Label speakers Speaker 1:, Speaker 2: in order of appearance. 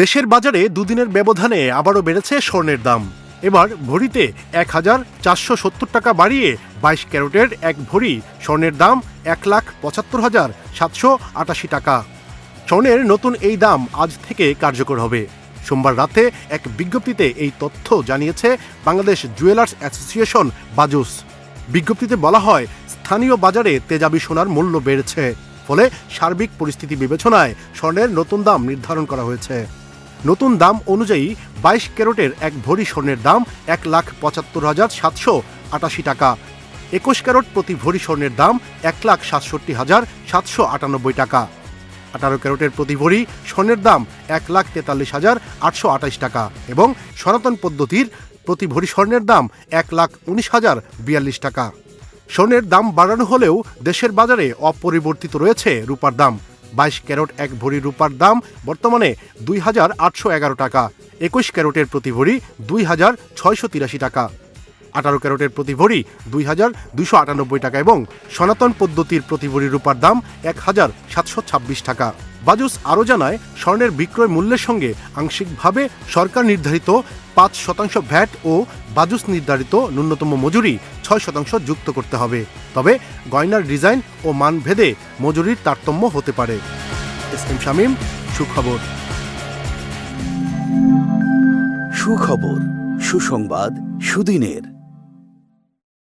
Speaker 1: দেশের বাজারে দুদিনের ব্যবধানে আবারও বেড়েছে স্বর্ণের দাম। এবার ভরিতে এক হাজার চারশো সত্তর টাকা বাড়িয়ে বাইশ ক্যারেটের এক ভরি স্বর্ণের দাম এক লাখ পঁচাত্তর হাজার সাতশো আটাশি টাকা। স্বর্ণের নতুন এই দাম আজ থেকে কার্যকর হবে। সোমবার রাতে এক বিজ্ঞপ্তিতে এই তথ্য জানিয়েছে বাংলাদেশ জুয়েলার্স অ্যাসোসিয়েশন, বাজুস। বিজ্ঞপ্তিতে বলা হয়, স্থানীয় বাজারে তেজাবি সোনার মূল্য বেড়েছে, ফলে সার্বিক পরিস্থিতি বিবেচনায় স্বর্ণের নতুন দাম নির্ধারণ করা হয়েছে। নতুন দাম অনুযায়ী বাইশ ক্যারেটের এক ভরি স্বর্ণের দাম এক লাখ পঁচাত্তর হাজার সাতশো আটাশি টাকা। একুশ ক্যারেট প্রতি ভরি স্বর্ণের দাম এক লাখ সাতষট্টি হাজার সাতশো আটানব্বই টাকা। আঠারো ক্যারেটের প্রতি ভরি স্বর্ণের দাম এক লাখ তেতাল্লিশ হাজার আটশো আঠাশ টাকা এবং সনাতন পদ্ধতির প্রতি ভরি স্বর্ণের দাম এক লাখ উনিশ হাজার বিয়াল্লিশ টাকা। স্বর্ণের দাম বাড়ানো হলেও দেশের বাজারে অপরিবর্তিত রয়েছে রূপার দাম। বাইশ ক্যারোট এক ভরি রূপার দাম, বর্তমানে দুই হাজার আটশো এগারো টাকা। একুশ ক্যারোটের প্রতি ভরি দুই হাজার ছয়শো তিরাশি টাকা। আঠারো ক্যারটের প্রতি ভরি দুই হাজার দুইশো আটানব্বই টাকা এবং সনাতন পদ্ধতির প্রতি ভরি রূপার দাম এক হাজার সাতশো ছাব্বিশ টাকা। বাজুস আরও জানায়, স্বর্ণের বিক্রয় মূল্যের সঙ্গে আংশিকভাবে সরকার নির্ধারিত পাঁচ শতাংশ ভ্যাট ও বাজুস নির্ধারিত ন্যূনতম মজুরি ছয় শতাংশ যুক্ত করতে হবে। তবে গয়নার ডিজাইন ও মান ভেদে মজুরির তারতম্য হতে পারে। এস এম শামীম, সুখবর।
Speaker 2: সুখবর, সুসংবাদ, সুদিনের।